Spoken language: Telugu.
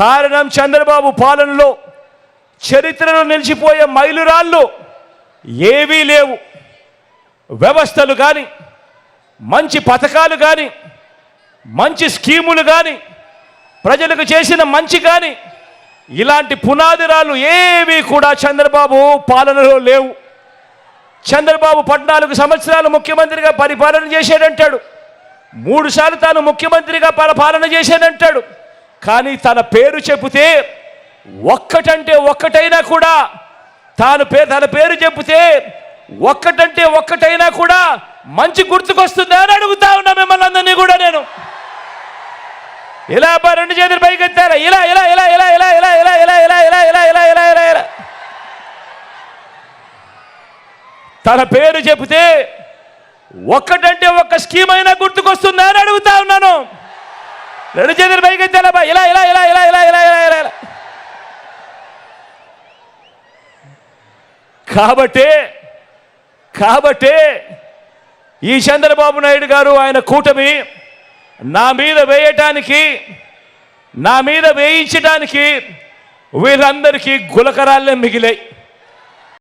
కారణం చంద్రబాబు పాలనలో చరిత్రలో నిలిచిపోయే మైలురాళ్ళు ఏవీ లేవు. వ్యవస్థలు కానీ మంచి పథకాలు కానీ మంచి స్కీములు కానీ ప్రజలకు చేసిన మంచి కానీ ఇలాంటి పునాదిరాలు ఏవి కూడా చంద్రబాబు పాలనలో లేవు. చంద్రబాబు పద్నాలుగు సంవత్సరాలు ముఖ్యమంత్రిగా పరిపాలన చేశాడంటాడు. మూడుసార్లు తాను ముఖ్యమంత్రిగా పరిపాలన చేశాడంటాడు కానీ తన పేరు చెబితే ఒక్కటంటే ఒక్కటైనా కూడా తాను పే తన పేరు చెబితే ఒక్కటంటే ఒక్కటైనా కూడా మంచి గుర్తుకొస్తుందా అని అడుగుతా ఉన్నా మిమ్మల్ని అందరినీ కూడా నేను ఇలా రెండు చేతులు పైకి ఎత్తారా ఇలా ఇలా ఇలా ఇలా ఇలా ఇలా ఇలా ఇలా ఇలా ఇలా ఇలా ఇలా ఇలా ఇలా ఇలా తన పేరు చెబితే ఒక్కటంటే ఒక్క స్కీమ్ అయినా గుర్తుకొస్తుందా అని అడుగుతా ఉన్నాను రెండు చేతులు పైకి ఇలా ఇలా ఇలా ఇలా ఇలా ఇలా ఇలా ఇలా ఇలా. కాబట్టి కాబట్టి ఈ చంద్రబాబు నాయుడు గారు ఆయన కూటమి నా మీద వేయటానికి నా మీద వేయించడానికి వీళ్ళందరికీ గులకరాళ్ళే మిగిలాయి.